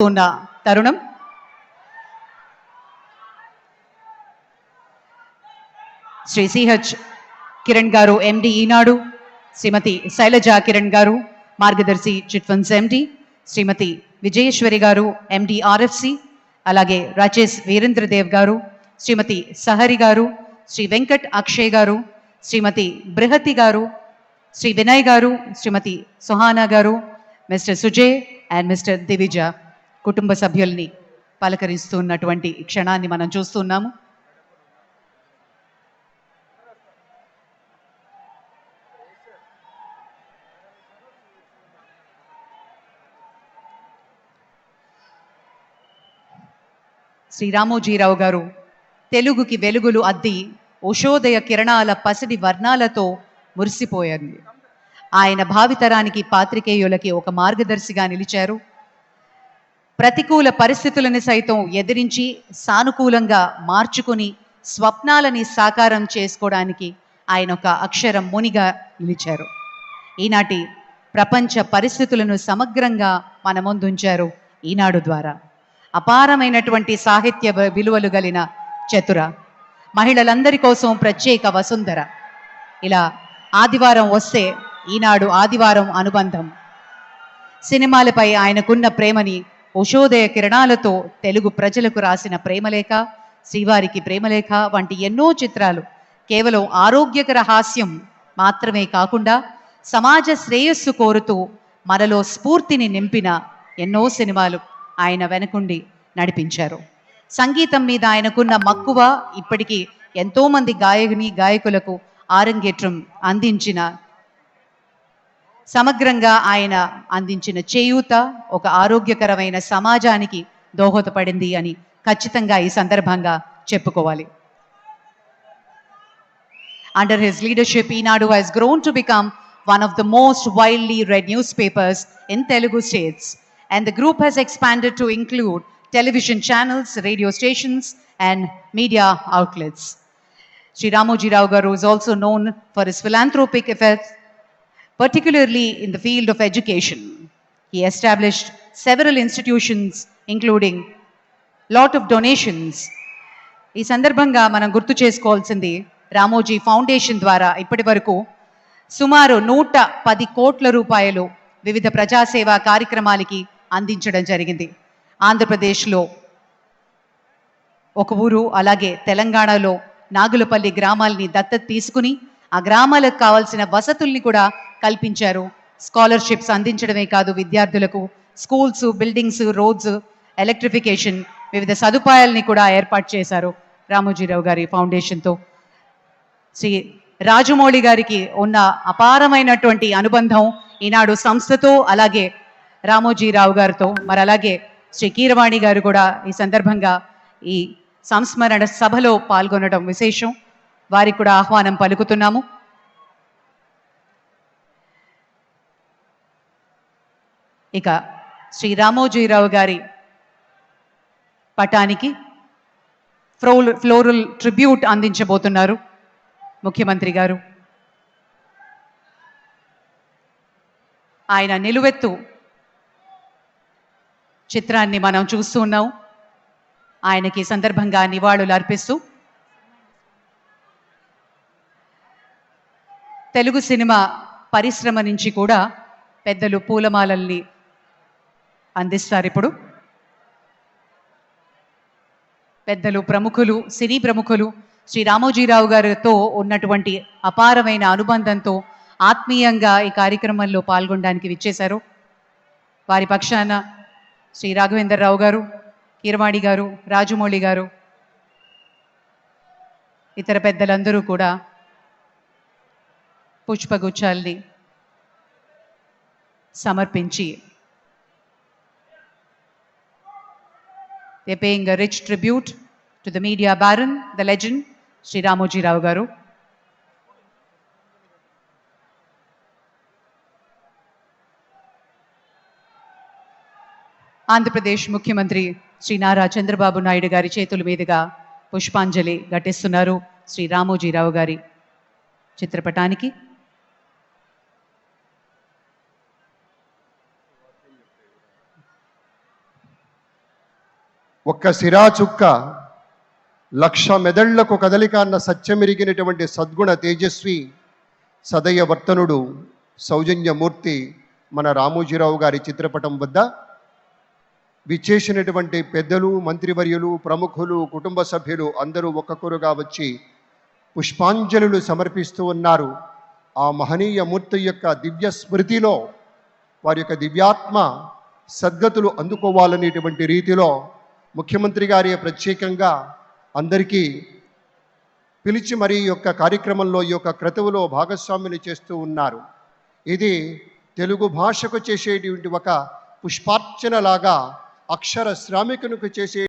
ఉన్న తరుణం? శ్రీ సిహెచ్ కిరణ్ గారు ఎండి ఈనాడు శ్రీమతి శైలజ కిరణ్ గారు మార్గదర్శి చిట్ఫన్స్ ఎండి శ్రీమతి విజయేశ్వరి గారు ఎండి ఆర్ఎఫ్సి అలాగే రాజేష్ వీరేంద్రదేవ్ గారు శ్రీమతి సహరి గారు శ్రీ వెంకట్ అక్షయ్ గారు శ్రీమతి బృహతి గారు శ్రీ వినయ్ గారు శ్రీమతి సుహానా గారు mister Sujay and mister Divija. కుటుంబ సభ్యుల్ని పలకరిస్తున్నటువంటి క్షణాన్ని మనం చూస్తున్నాము. శ్రీ రామోజీరావు గారు తెలుగుకి వెలుగులు అద్ది ఉషోదయ కిరణాల పసిడి వర్ణాలతో మురిసిపోయింది ఆయన భావితరానికి పాత్రికేయులకి ఒక మార్గదర్శిగా నిలిచారు. ప్రతికూల పరిస్థితులను సైతం ఎదిరించి సానుకూలంగా మార్చుకుని స్వప్నాలని సాకారం చేసుకోవడానికి ఆయన ఒక అక్షరం మునిగా నిలిచారు. ఈనాటి ప్రపంచ పరిస్థితులను సమగ్రంగా మన ముందుంచారు ఈనాడు ద్వారా. అపారమైనటువంటి సాహిత్య విలువలు గలిన చతుర మహిళలందరి కోసం ప్రత్యేక వసుంధర. ఇలా ఆదివారం వస్తే ఈనాడు ఆదివారం అనుబంధం. సినిమాలపై ఆయనకున్న ప్రేమని ఉషోదయ కిరణాలతో తెలుగు ప్రజలకు రాసిన ప్రేమలేఖ శ్రీవారికి ప్రేమలేఖ వంటి ఎన్నో చిత్రాలు. కేవలం ఆరోగ్యకర హాస్యం మాత్రమే కాకుండా సమాజ శ్రేయస్సు కోరుతూ మనలో స్ఫూర్తిని నింపిన ఎన్నో సినిమాలు ఆయన వెనకుండి నడిపించారు. సంగీతం మీద ఆయనకున్న మక్కువ ఇప్పటికీ ఎంతోమంది గాయకుని గాయకులకు ఆరంగేట్రం అందించిన సమగ్రంగా ఆయన అందించిన చేయూత ఒక ఆరోగ్యకరమైన సమాజానికి దోహదపడింది అని ఖచ్చితంగా ఈ సందర్భంగా చెప్పుకోవాలి. Under his leadership Eenadu has grown to become one of the most widely read newspapers in Telugu states and the group has expanded to include television channels radio stations and media outlets Shri Ramoji Rao గారు is also known for his philanthropic effect particularly in the field of education. He established several institutions, including lot of donations ఈ సందర్భంగా మనం గుర్తు చేసుకోవాల్సింది Ramoji foundation ద్వారా ఇప్పటి వరకు సుమారు నూట పది కోట్ల రూపాయలు వివిధ ప్రజాసేవా కార్యక్రమాలకి అందించడం జరిగింది ఆంధ్రప్రదేశ్లో ఒక ఊరు అలాగే తెలంగాణలో నాగులపల్లి గ్రామాల్ని దత్తత తీసుకుని ఆ గ్రామాలకు కావాల్సిన వసతుల్ని కూడా కల్పించారు. స్కాలర్షిప్స్ అందించడమే కాదు విద్యార్థులకు స్కూల్స్ బిల్డింగ్స్ రోడ్స్ ఎలక్ట్రిఫికేషన్ వివిధ సదుపాయాల్ని కూడా ఏర్పాటు చేశారు రామోజీరావు గారి ఫౌండేషన్తో. శ్రీ రాజమౌళి గారికి ఉన్న అపారమైనటువంటి అనుబంధం ఈనాడు సంస్థతో అలాగే రామోజీరావు గారితో మరి అలాగే శ్రీ కీరవాణి గారు కూడా ఈ సందర్భంగా ఈ సంస్మరణ సభలో పాల్గొనడం విశేషం. వారికి కూడా ఆహ్వానం పలుకుతున్నాము. ఇక శ్రీ రామోజీరావు గారి పటానికి ఫ్లోల్ ఫ్లోరల్ ట్రిబ్యూట్ అందించబోతున్నారు ముఖ్యమంత్రి గారు. ఆయన నిలువెత్తు చిత్రాన్ని మనం చూస్తూ ఉన్నాం. ఆయనకి సందర్భంగా నివాళులు అర్పిస్తూ తెలుగు సినిమా పరిశ్రమ నుంచి కూడా పెద్దలు పూలమాలల్ని అందిస్తారు ఇప్పుడు. పెద్దలు ప్రముఖులు సినీ ప్రముఖులు శ్రీ రామోజీరావు గారితో ఉన్నటువంటి అపారమైన అనుబంధంతో ఆత్మీయంగా ఈ కార్యక్రమంలో పాల్గొనడానికి విచ్చేశారు. వారి పక్షాన శ్రీ రాఘవేంద్రరావు గారు కీరవాణి గారు రాజమౌళి గారు ఇతర పెద్దలందరూ కూడా పుష్పగుచ్చాల్ని సమర్పించి They're paying a rich tribute to the media baron, the legend, Sri Ramoji Rao Garu. Andhra Pradesh ముఖ్యమంత్రి శ్రీ నారా చంద్రబాబు నాయుడు గారి చేతుల మీదుగా పుష్పాంజలి ఘటిస్తున్నారు శ్రీ రామోజీరావు గారి చిత్రపటానికి ఒక్క సిరా చుక్క లక్ష మెదళ్ళకు కదలిక అన్న సత్యమెరిగినటువంటి సద్గుణ తేజస్వి సదయ వర్తనుడు సౌజన్యమూర్తి మన రామోజీరావు గారి చిత్రపటం వద్ద విచ్చేసినటువంటి పెద్దలు మంత్రివర్యులు ప్రముఖులు కుటుంబ సభ్యులు అందరూ ఒక్కొక్కరుగా వచ్చి పుష్పాంజలులు సమర్పిస్తూ ఉన్నారు. ఆ మహనీయ మూర్తి యొక్క దివ్య స్మృతిలో వారి యొక్క దివ్యాత్మ సద్గతులు అందుకోవాలనేటువంటి రీతిలో ముఖ్యమంత్రి గారి ప్రత్యేకంగా అందరికీ పిలిచి మరి ఈ యొక్క కార్యక్రమంలో ఈ యొక్క క్రతువులో భాగస్వాములు చేస్తూ ఉన్నారు. ఇది తెలుగు భాషకు చేసేటువంటి ఒక పుష్పార్చనలాగా అక్షర శ్రామికునికి చేసే